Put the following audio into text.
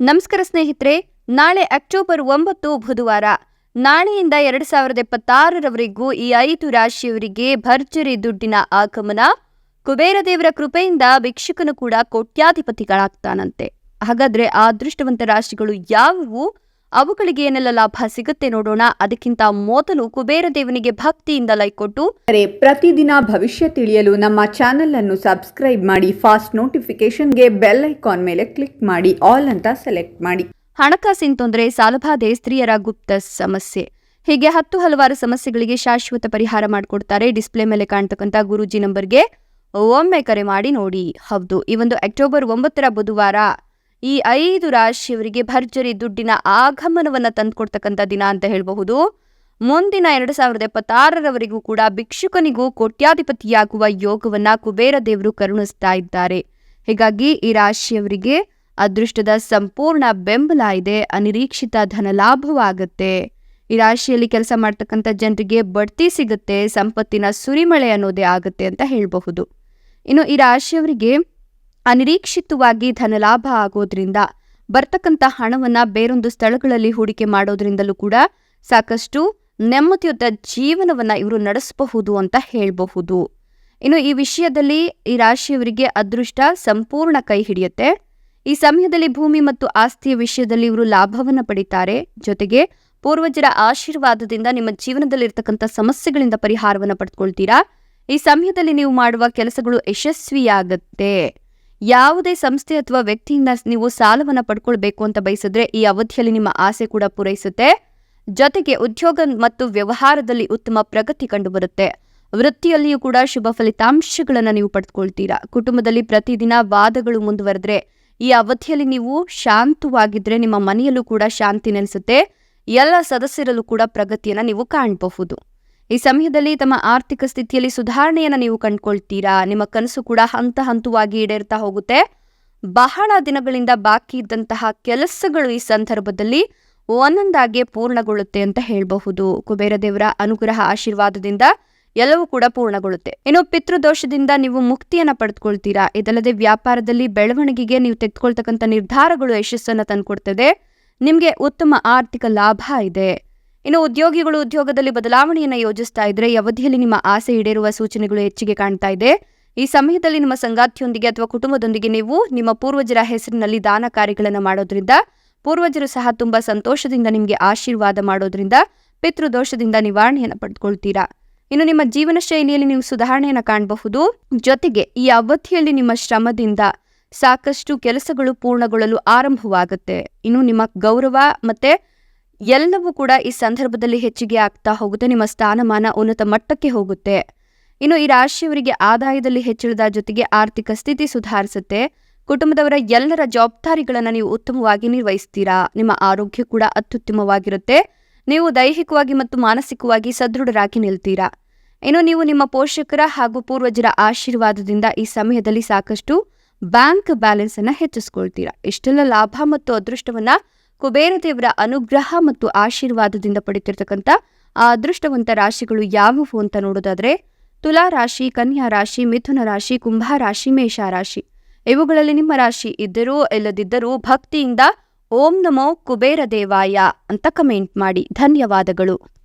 ನಮಸ್ಕಾರ ಸ್ನೇಹಿತರೆ, ನಾಳೆ ಅಕ್ಟೋಬರ್ ಒಂಬತ್ತು ಬುಧವಾರ. ನಾಳೆಯಿಂದ ಎರಡ್ ಸಾವಿರದ ಇಪ್ಪತ್ತಾರರವರೆಗೂ ಈ ಐದು ರಾಶಿಯವರಿಗೆ ಭರ್ಜರಿ ದುಡ್ಡಿನ ಆಗಮನ. ಕುಬೇರ ದೇವರ ಕೃಪೆಯಿಂದ ಭಿಕ್ಷುಕನು ಕೂಡ ಕೋಟ್ಯಾಧಿಪತಿಗಳಾಗ್ತಾನಂತೆ. ಹಾಗಾದ್ರೆ ಆ ಅದೃಷ್ಟವಂತ ರಾಶಿಗಳು ಯಾವುವು? ಅವುಗಳಿಗೆ ಏನೆಲ್ಲ ಲಾಭ ಸಿಗುತ್ತೆ ನೋಡೋಣ. ಅದಕ್ಕಿಂತ ಮೊದಲು ಕುಬೇರ ದೇವನಿಗೆ ಭಕ್ತಿಯಿಂದ ಲೈಕ್ ಕೊಟ್ಟು. ಪ್ರತಿದಿನ ಭವಿಷ್ಯ ತಿಳಿಯಲು ನಮ್ಮ ಚಾನೆಲ್ ಅನ್ನು ಸಬ್ಸ್ಕ್ರೈಬ್ ಮಾಡಿ ಫಾಸ್ಟ್ ನೋಟಿಫಿಕೇಶನ್ಗೆ ಬೆಲ್ ಐಕಾನ್ ಮೇಲೆ ಕ್ಲಿಕ್ ಮಾಡಿ ಆಲ್ ಅಂತ ಸೆಲೆಕ್ಟ್ ಮಾಡಿ. ಹಣಕಾಸಿನ ತೊಂದರೆ ಸಾಲಬಾಧೆ ಸ್ತ್ರೀಯರ ಗುಪ್ತ ಸಮಸ್ಯೆ. ಹೀಗೆ ಹತ್ತು ಹಲವಾರು ಸಮಸ್ಯೆಗಳಿಗೆ ಶಾಶ್ವತ ಪರಿಹಾರ ಮಾಡಿಕೊಡ್ತಾರೆ ಡಿಸ್ಪ್ಲೇ ಮೇಲೆ ಕಾಣ್ತಕ್ಕಂಥ ಗುರೂಜಿ ನಂಬರ್ಗೆ. ಒಮ್ಮೆ ಕರೆ ಮಾಡಿ ನೋಡಿ. ಹೌದು ಈ ಒಂದು ಅಕ್ಟೋಬರ್ ಒಂಬತ್ತರ ಬುಧವಾರ ಈ ಐದು ರಾಶಿಯವರಿಗೆ ಭರ್ಜರಿ ದುಡ್ಡಿನ ಆಗಮನವನ್ನ ತಂದುಕೊಡ್ತಕ್ಕಂಥ ದಿನ ಅಂತ ಹೇಳಬಹುದು. ಮುಂದಿನ ಎರಡು ಸಾವಿರದ ಎಪ್ಪತ್ತಾರರವರೆಗೂ ಕೂಡ ಭಿಕ್ಷುಕನಿಗೂ ಕೋಟ್ಯಾಧಿಪತಿಯಾಗುವ ಯೋಗವನ್ನ ಕುಬೇರ ದೇವರು ಕರುಣಿಸ್ತಾ ಇದ್ದಾರೆ. ಹೀಗಾಗಿ ಈ ರಾಶಿಯವರಿಗೆ ಅದೃಷ್ಟದ ಸಂಪೂರ್ಣ ಬೆಂಬಲ ಇದೆ, ಅನಿರೀಕ್ಷಿತ ಧನ ಲಾಭವಾಗುತ್ತೆ. ಈ ರಾಶಿಯಲ್ಲಿ ಕೆಲಸ ಮಾಡ್ತಕ್ಕಂಥ ಜನರಿಗೆ ಬಡ್ತಿ ಸಿಗುತ್ತೆ, ಸಂಪತ್ತಿನ ಸುರಿಮಳೆ ಅನ್ನೋದೇ ಆಗುತ್ತೆ ಅಂತ ಹೇಳಬಹುದು. ಇನ್ನು ಈ ರಾಶಿಯವರಿಗೆ ಅನಿರೀಕ್ಷಿತವಾಗಿ ಧನಲಾಭ ಆಗೋದ್ರಿಂದ ಬರ್ತಕ್ಕಂಥ ಹಣವನ್ನ ಬೇರೊಂದು ಸ್ಥಳಗಳಲ್ಲಿ ಹೂಡಿಕೆ ಮಾಡೋದ್ರಿಂದಲೂ ಕೂಡ ಸಾಕಷ್ಟು ನೆಮ್ಮದಿಯುತ ಜೀವನವನ್ನ ಇವರು ನಡೆಸಬಹುದು ಅಂತ ಹೇಳಬಹುದು. ಇನ್ನು ಈ ವಿಷಯದಲ್ಲಿ ಈ ರಾಶಿಯವರಿಗೆ ಅದೃಷ್ಟ ಸಂಪೂರ್ಣ ಕೈ ಹಿಡಿಯುತ್ತೆ. ಈ ಸಮಯದಲ್ಲಿ ಭೂಮಿ ಮತ್ತು ಆಸ್ತಿಯ ವಿಷಯದಲ್ಲಿ ಇವರು ಲಾಭವನ್ನ ಪಡಿತಾರೆ. ಜೊತೆಗೆ ಪೂರ್ವಜರ ಆಶೀರ್ವಾದದಿಂದ ನಿಮ್ಮ ಜೀವನದಲ್ಲಿರ್ತಕ್ಕಂಥ ಸಮಸ್ಯೆಗಳಿಂದ ಪರಿಹಾರವನ್ನ ಪಡೆದುಕೊಳ್ತೀರಾ ಈ ಸಮಯದಲ್ಲಿ ನೀವು ಮಾಡುವ ಕೆಲಸಗಳು ಯಶಸ್ವಿಯಾಗತ್ತೆ. ಯಾವುದೇ ಸಂಸ್ಥೆ ಅಥವಾ ವ್ಯಕ್ತಿಯಿಂದ ನೀವು ಸಾಲವನ್ನು ಪಡ್ಕೊಳ್ಬೇಕು ಅಂತ ಬಯಸಿದ್ರೆ ಈ ಅವಧಿಯಲ್ಲಿ ನಿಮ್ಮ ಆಸೆ ಕೂಡ ಪೂರೈಸುತ್ತೆ. ಜೊತೆಗೆ ಉದ್ಯೋಗ ಮತ್ತು ವ್ಯವಹಾರದಲ್ಲಿ ಉತ್ತಮ ಪ್ರಗತಿ ಕಂಡುಬರುತ್ತೆ. ವೃತ್ತಿಯಲ್ಲಿಯೂ ಕೂಡ ಶುಭ ಫಲಿತಾಂಶಗಳನ್ನು ನೀವು ಪಡೆದುಕೊಳ್ತೀರಾ ಕುಟುಂಬದಲ್ಲಿ ಪ್ರತಿದಿನ ವಾದಗಳು ಮುಂದುವರೆದ್ರೆ ಈ ಅವಧಿಯಲ್ಲಿ ನೀವು ಶಾಂತವಾಗಿದ್ರೆ ನಿಮ್ಮ ಮನೆಯಲ್ಲೂ ಕೂಡ ಶಾಂತಿ ನೆಲೆಸುತ್ತೆ. ಎಲ್ಲ ಸದಸ್ಯರಲ್ಲೂ ಕೂಡ ಪ್ರಗತಿಯನ್ನು ನೀವು ಕಾಣಬಹುದು. ಈ ಸಮಯದಲ್ಲಿ ತಮ್ಮ ಆರ್ಥಿಕ ಸ್ಥಿತಿಯಲ್ಲಿ ಸುಧಾರಣೆಯನ್ನು ನೀವು ಕಂಡುಕೊಳ್ತೀರಾ? ನಿಮ್ಮ ಕನಸು ಕೂಡ ಹಂತ ಹಂತವಾಗಿ ಈಡೇರ್ತಾ ಹೋಗುತ್ತೆ. ಬಹಳ ದಿನಗಳಿಂದ ಬಾಕಿ ಇದ್ದಂತಹ ಕೆಲಸಗಳು ಈ ಸಂದರ್ಭದಲ್ಲಿ ಒಂದೊಂದಾಗೆ ಪೂರ್ಣಗೊಳ್ಳುತ್ತೆ ಅಂತ ಹೇಳಬಹುದು. ಕುಬೇರ ದೇವರ ಅನುಗ್ರಹ ಆಶೀರ್ವಾದದಿಂದ ಎಲ್ಲವೂ ಕೂಡ ಪೂರ್ಣಗೊಳ್ಳುತ್ತೆ. ಇನ್ನು ಪಿತೃದೋಷದಿಂದ ನೀವು ಮುಕ್ತಿಯನ್ನ ಪಡೆದುಕೊಳ್ತೀರಾ? ಇದಲ್ಲದೆ ವ್ಯಾಪಾರದಲ್ಲಿ ಬೆಳವಣಿಗೆಗೆ ನೀವು ತೆಗೆದುಕೊಳ್ತಕ್ಕಂಥ ನಿರ್ಧಾರಗಳು ಯಶಸ್ಸನ್ನು ತಂದುಕೊಡ್ತದೆ. ನಿಮಗೆ ಉತ್ತಮ ಆರ್ಥಿಕ ಲಾಭ ಇದೆ. ಇನ್ನು ಉದ್ಯೋಗಿಗಳು ಉದ್ಯೋಗದಲ್ಲಿ ಬದಲಾವಣೆಯನ್ನ ಯೋಜಿಸ್ತಾ ಇದ್ರೆ ಈ ಅವಧಿಯಲ್ಲಿ ನಿಮ್ಮ ಆಸೆ ಈಡೇರುವ ಸೂಚನೆಗಳು ಹೆಚ್ಚಿಗೆ ಕಾಣ್ತಾ ಇದೆ. ಈ ಸಮಯದಲ್ಲಿ ನಿಮ್ಮ ಸಂಗಾತಿಯೊಂದಿಗೆ ಅಥವಾ ಕುಟುಂಬದೊಂದಿಗೆ ನೀವು ನಿಮ್ಮ ಪೂರ್ವಜರ ಹೆಸರಿನಲ್ಲಿ ದಾನ ಕಾರ್ಯಗಳನ್ನು ಮಾಡೋದ್ರಿಂದ, ಪೂರ್ವಜರು ಸಹ ತುಂಬಾ ಸಂತೋಷದಿಂದ ನಿಮಗೆ ಆಶೀರ್ವಾದ ಮಾಡೋದ್ರಿಂದ, ಪಿತೃದೋಷದಿಂದ ನಿವಾರಣೆಯನ್ನು ಪಡೆದುಕೊಳ್ತೀರಾ ಇನ್ನು ನಿಮ್ಮ ಜೀವನ ಶೈಲಿಯಲ್ಲಿ ನೀವು ಸುಧಾರಣೆಯನ್ನು ಕಾಣಬಹುದು. ಜೊತೆಗೆ ಈ ಅವಧಿಯಲ್ಲಿ ನಿಮ್ಮ ಶ್ರಮದಿಂದ ಸಾಕಷ್ಟು ಕೆಲಸಗಳು ಪೂರ್ಣಗೊಳ್ಳಲು ಆರಂಭವಾಗುತ್ತೆ. ಇನ್ನು ನಿಮ್ಮ ಗೌರವ ಮತ್ತೆ ಎಲ್ಲವೂ ಕೂಡ ಈ ಸಂದರ್ಭದಲ್ಲಿ ಹೆಚ್ಚಿಗೆ ಆಗ್ತಾ ಹೋಗುತ್ತೆ. ನಿಮ್ಮ ಸ್ಥಾನಮಾನ ಉನ್ನತ ಮಟ್ಟಕ್ಕೆ ಹೋಗುತ್ತೆ. ಇನ್ನು ಈ ರಾಶಿಯವರಿಗೆ ಆದಾಯದಲ್ಲಿ ಹೆಚ್ಚಳದ ಜೊತೆಗೆ ಆರ್ಥಿಕ ಸ್ಥಿತಿ ಸುಧಾರಿಸುತ್ತೆ. ಕುಟುಂಬದವರ ಎಲ್ಲರ ಜವಾಬ್ದಾರಿಗಳನ್ನು ನೀವು ಉತ್ತಮವಾಗಿ ನಿರ್ವಹಿಸ್ತೀರಾ? ನಿಮ್ಮ ಆರೋಗ್ಯ ಕೂಡ ಅತ್ಯುತ್ತಮವಾಗಿರುತ್ತೆ. ನೀವು ದೈಹಿಕವಾಗಿ ಮತ್ತು ಮಾನಸಿಕವಾಗಿ ಸದೃಢರಾಗಿ ನಿಲ್ತೀರಾ? ಇನ್ನು ನೀವು ನಿಮ್ಮ ಪೋಷಕರ ಹಾಗೂ ಪೂರ್ವಜರ ಆಶೀರ್ವಾದದಿಂದ ಈ ಸಮಯದಲ್ಲಿ ಸಾಕಷ್ಟು ಬ್ಯಾಂಕ್ ಬ್ಯಾಲೆನ್ಸ್ ಅನ್ನ ಹೆಚ್ಚಿಸ್ಕೊಳ್ತೀರಾ? ಇಷ್ಟೆಲ್ಲ ಲಾಭ ಮತ್ತು ಅದೃಷ್ಟವನ್ನ ಕುಬೇರ ದೇವರ ಅನುಗ್ರಹ ಮತ್ತು ಆಶೀರ್ವಾದದಿಂದ ಪಡಿತಿರ್ತಕ್ಕಂಥ ಆ ಅದೃಷ್ಟವಂತ ರಾಶಿಗಳು ಯಾವುವು ಅಂತ ನೋಡೋದಾದ್ರೆ ತುಲಾ ರಾಶಿ, ಕನ್ಯಾ ರಾಶಿ, ಮಿಥುನ ರಾಶಿ, ಕುಂಭ ರಾಶಿ, ಮೇಷ ರಾಶಿ. ಇವುಗಳಲ್ಲಿ ನಿಮ್ಮ ರಾಶಿ ಇದ್ದರೂ ಇಲ್ಲದಿದ್ದರೂ ಭಕ್ತಿಯಿಂದ ಓಂ ನಮೋ ಕುಬೇರ ದೇವಾಯ ಅಂತ ಕಮೆಂಟ್ ಮಾಡಿ. ಧನ್ಯವಾದಗಳು.